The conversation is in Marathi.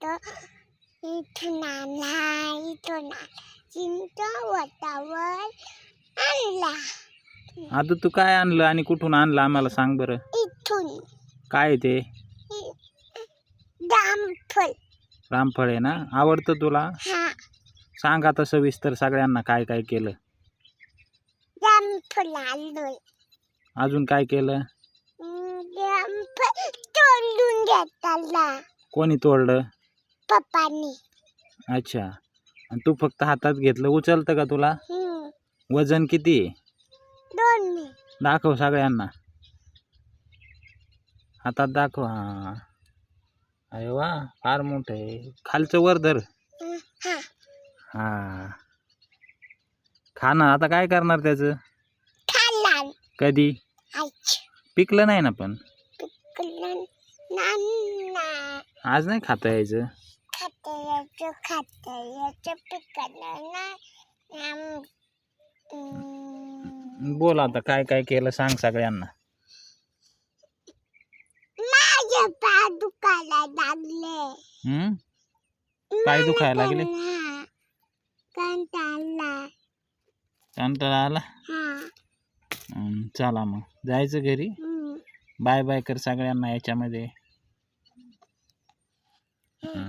तो इथून आणला इथून चिंच वटावर आणला. आता तू काय आणलं आणि कुठून आणलं आम्हाला सांग बरं. इथून. काय आहे ते? दामफळ रामफळ आहे ना? आवडतं तुला? हा. सांग आता सविस्तर सगळ्यांना काय काय केलं. आणलोय अजून काय केलं? दामफळ तोडून घेतला. कोणी तोडलं? पप्पानी. अच्छा. आणि तू फक्त हातात घेतलं उचलतं का तुला? हम्म. वजन किती? आहे दोन मी. दाखव सगळ्यांना. हातात दाखव हा. अरे वा फार मोठं आहे. खालचं वर धर. हा. हा. खा ना आता काय करणार त्याचं? खाल्ला कधी? पिकलं नाही ना पण. पिकलं नाना आज नाही खाता यायचं? खाता याचं खाता याचं पिकलं. बोल आता काय काय केलं सांग सगळ्यांना माझे पाय दुखायला लागले हम्म? पाय दुखायला लागले? हा कंटाळला कंटाळा आला हा हम्म, चला मग जायचं घरी हम्म. बाय बाय कर सगळ्यांना याच्यामध्ये हा.